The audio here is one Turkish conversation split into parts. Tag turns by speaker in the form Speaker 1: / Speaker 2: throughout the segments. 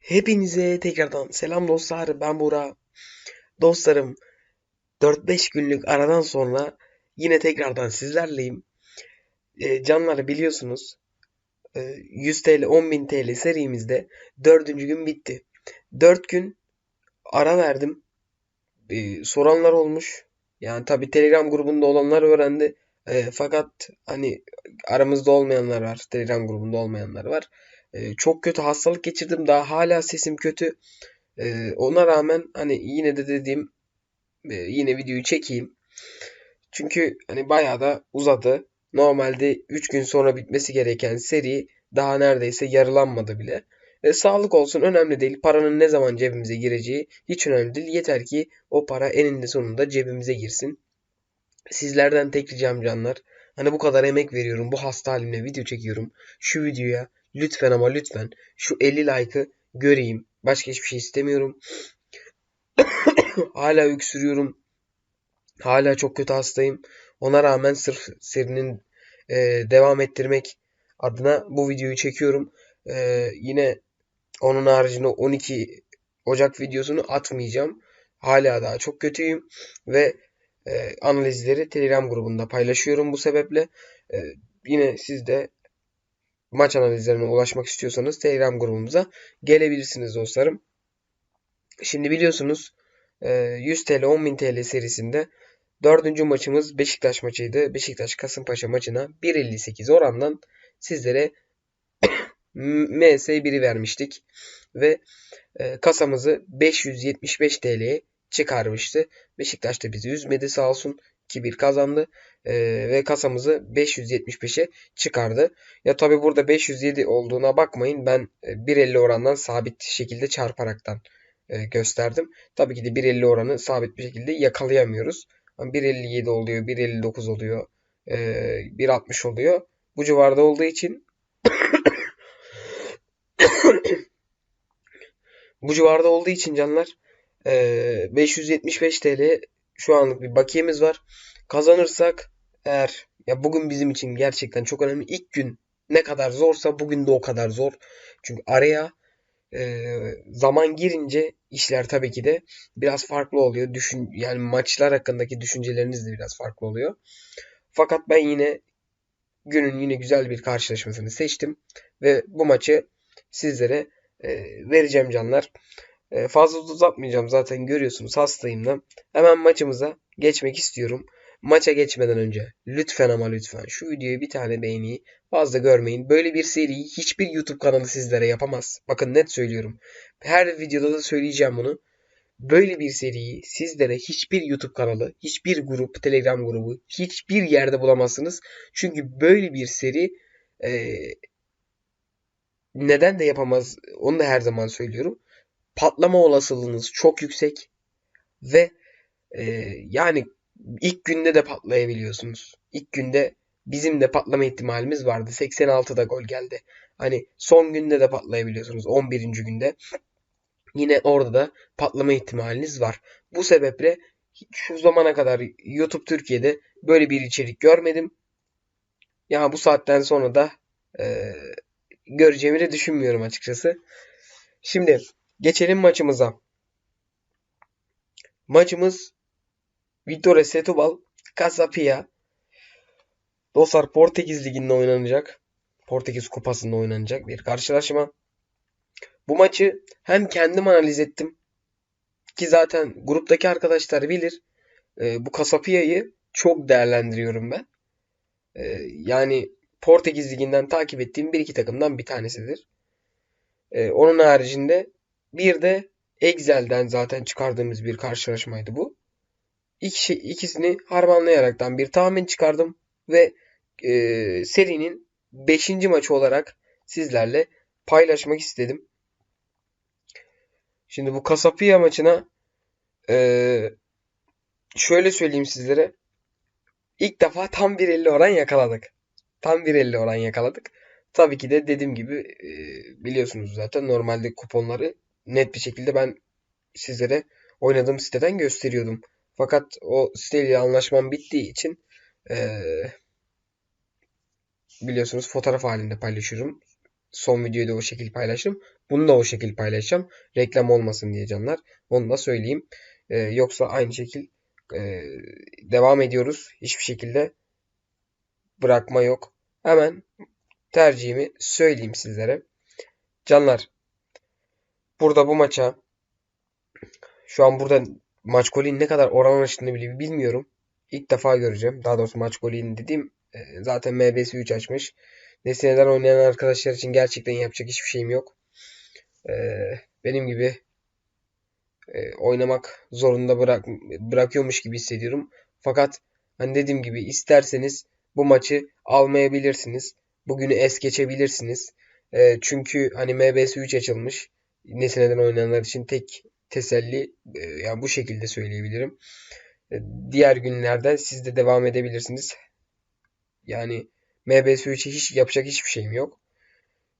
Speaker 1: Hepinize tekrardan selam dostlar. Ben Burak. Dostlarım 4-5 günlük aradan sonra yine tekrardan sizlerleyim. E, canları biliyorsunuz e, 100 TL 10.000 TL serimizde 4. gün bitti. 4 gün ara verdim. E, soranlar olmuş. Yani tabi Telegram grubunda olanlar öğrendi. E, fakat hani aramızda olmayanlar var. Telegram grubunda olmayanlar var. E, çok kötü hastalık geçirdim. Daha hala sesim kötü. E, ona rağmen hani yine de dediğim e, yine videoyu çekeyim. Çünkü hani bayağı da uzadı. Normalde 3 gün sonra bitmesi gereken seri daha neredeyse yarılanmadı bile. E, sağlık olsun önemli değil. Paranın ne zaman cebimize gireceği hiç önemli değil. Yeter ki o para eninde sonunda cebimize girsin. Sizlerden tek ricam canlar. Hani bu kadar emek veriyorum. Bu hasta halimle video çekiyorum. Şu videoya lütfen ama lütfen şu 50 like'ı göreyim. Başka hiçbir şey istemiyorum. Hala öksürüyorum. Hala çok kötü hastayım. Ona rağmen sırf serinin e, devam ettirmek adına bu videoyu çekiyorum. E, yine onun haricinde 12 Ocak videosunu atmayacağım. Hala daha çok kötüyüm ve e, analizleri Telegram grubunda paylaşıyorum bu sebeple. E, yine siz de maç analizlerine ulaşmak istiyorsanız Telegram grubumuza gelebilirsiniz dostlarım. Şimdi biliyorsunuz 100 TL 10.000 TL serisinde dördüncü maçımız Beşiktaş maçıydı. Beşiktaş Kasımpaşa maçına 1.58 orandan sizlere MS1'i vermiştik. Ve kasamızı 575 TL'ye çıkarmıştı. Beşiktaş da bizi üzmedi sağ olsun. 2-1 kazandı. Ee, ve kasamızı 575'e çıkardı. Ya tabi burada 507 olduğuna bakmayın. Ben 1.50 orandan sabit şekilde çarparaktan e, gösterdim. Tabii ki de 1.50 oranı sabit bir şekilde yakalayamıyoruz. 1.57 oluyor, 1.59 oluyor, e, 1.60 oluyor. Bu civarda olduğu için bu civarda olduğu için canlar 575 TL şu anlık bir bakiyemiz var. Kazanırsak eğer ya bugün bizim için gerçekten çok önemli. İlk gün ne kadar zorsa bugün de o kadar zor. Çünkü araya e, zaman girince işler tabii ki de biraz farklı oluyor. Düşün yani maçlar hakkındaki düşünceleriniz de biraz farklı oluyor. Fakat ben yine günün yine güzel bir karşılaşmasını seçtim ve bu maçı sizlere e, vereceğim canlar. E, fazla uzatmayacağım zaten görüyorsunuz hastayım da. Hemen maçımıza geçmek istiyorum. Maça geçmeden önce lütfen ama lütfen şu videoya bir tane beğeniyi fazla görmeyin. Böyle bir seriyi hiçbir YouTube kanalı sizlere yapamaz. Bakın net söylüyorum. Her videoda da söyleyeceğim bunu. Böyle bir seriyi sizlere hiçbir YouTube kanalı, hiçbir grup, Telegram grubu, hiçbir yerde bulamazsınız. Çünkü böyle bir seri e, neden de yapamaz onu da her zaman söylüyorum. Patlama olasılığınız çok yüksek ve e, yani ilk günde de patlayabiliyorsunuz. İlk günde bizim de patlama ihtimalimiz vardı. 86'da gol geldi. Hani son günde de patlayabiliyorsunuz. 11. günde. Yine orada da patlama ihtimaliniz var. Bu sebeple şu zamana kadar YouTube Türkiye'de böyle bir içerik görmedim. Ya bu saatten sonra da e, göreceğimi de düşünmüyorum açıkçası. Şimdi geçelim maçımıza. Maçımız Vitória Setúbal Casapia. Dostlar Portekiz Ligi'nde oynanacak. Portekiz Kupası'nda oynanacak bir karşılaşma. Bu maçı hem kendim analiz ettim ki zaten gruptaki arkadaşlar bilir. E, bu Casapia'yı çok değerlendiriyorum ben. E, yani Portekiz Ligi'nden takip ettiğim bir iki takımdan bir tanesidir. E, onun haricinde bir de Excel'den zaten çıkardığımız bir karşılaşmaydı bu. İki, ikisini harmanlayaraktan bir tahmin çıkardım ve e, serinin 5. maçı olarak sizlerle paylaşmak istedim. Şimdi bu Kasapia maçına e, şöyle söyleyeyim sizlere. İlk defa tam 1.50 oran yakaladık. Tam 1.50 oran yakaladık. Tabii ki de dediğim gibi e, biliyorsunuz zaten normalde kuponları net bir şekilde ben sizlere oynadığım siteden gösteriyordum. Fakat o siteyle anlaşmam bittiği için ee, biliyorsunuz fotoğraf halinde paylaşıyorum. son videoyu da o şekilde paylaştım. Bunu da o şekilde paylaşacağım. Reklam olmasın diye canlar. Onu da söyleyeyim. Ee, yoksa aynı şekil e, devam ediyoruz. Hiçbir şekilde bırakma yok. Hemen tercihimi söyleyeyim sizlere. Canlar burada bu maça şu an burada maç golün ne kadar oran açtığını bile bilmiyorum. İlk defa göreceğim. Daha doğrusu maç golün dediğim e, zaten MBS 3 açmış. Nesneler oynayan arkadaşlar için gerçekten yapacak hiçbir şeyim yok. E, benim gibi e, oynamak zorunda bırak bırakıyormuş gibi hissediyorum. Fakat hani dediğim gibi isterseniz bu maçı almayabilirsiniz. Bugünü es geçebilirsiniz. E, çünkü hani MBS 3 açılmış. Nesneden oynayanlar için tek teselli e, yani bu şekilde söyleyebilirim. E, diğer günlerde siz de devam edebilirsiniz. Yani MBS 3'e hiç yapacak hiçbir şeyim yok.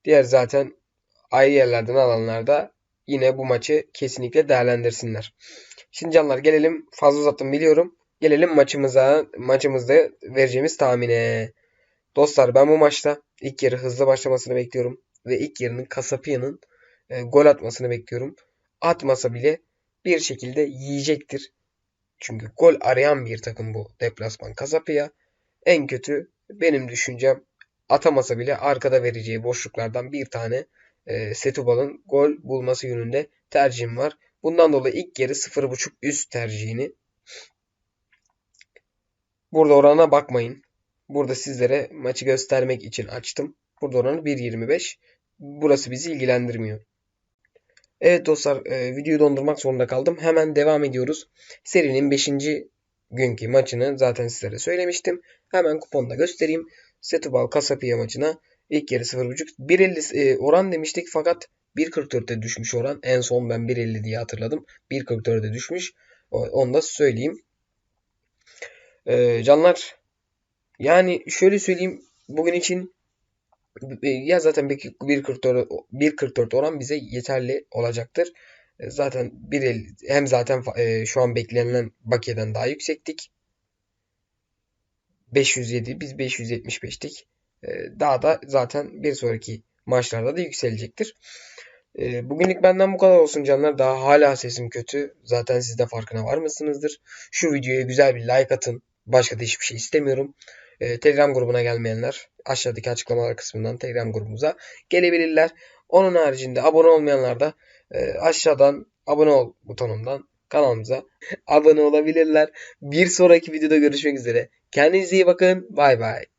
Speaker 1: Diğer zaten ayrı yerlerden alanlarda yine bu maçı kesinlikle değerlendirsinler. Şimdi canlar gelelim fazla uzattım biliyorum. Gelelim maçımıza maçımızda vereceğimiz tahmine. Dostlar ben bu maçta ilk yarı hızlı başlamasını bekliyorum. Ve ilk yarının Kasapia'nın e, gol atmasını bekliyorum. Atmasa bile bir şekilde yiyecektir. Çünkü gol arayan bir takım bu deplasman Kasapia. En kötü benim düşüncem atamasa bile arkada vereceği boşluklardan bir tane e, Setubal'ın gol bulması yönünde tercihim var. Bundan dolayı ilk yarı 0.5 üst tercihini burada orana bakmayın. Burada sizlere maçı göstermek için açtım. Burada oranı 1.25. Burası bizi ilgilendirmiyor. Evet dostlar e, videoyu dondurmak zorunda kaldım. Hemen devam ediyoruz. Serinin 5. günkü maçını zaten sizlere söylemiştim. Hemen kuponda göstereyim. Setubal Kasapiya maçına ilk yarı 0.5. 1.50 e, oran demiştik fakat 1.44'te düşmüş oran. En son ben 1.50 diye hatırladım. 1.44'e düşmüş. Onu da söyleyeyim. E, canlar yani şöyle söyleyeyim. Bugün için ya zaten 1.44 1.44 oran bize yeterli olacaktır. E, zaten 1.50 hem zaten e, şu an beklenilen bakiyeden daha yüksektik. 507 biz 575'tik. E, daha da zaten bir sonraki maçlarda da yükselecektir. Bugünlük benden bu kadar olsun canlar. Daha hala sesim kötü. Zaten siz de farkına var mısınızdır? Şu videoya güzel bir like atın. Başka da hiçbir şey istemiyorum. Telegram grubuna gelmeyenler aşağıdaki açıklamalar kısmından Telegram grubumuza gelebilirler. Onun haricinde abone olmayanlar da e, aşağıdan abone ol butonundan kanalımıza abone olabilirler. Bir sonraki videoda görüşmek üzere. Kendinize iyi bakın. Bay bay.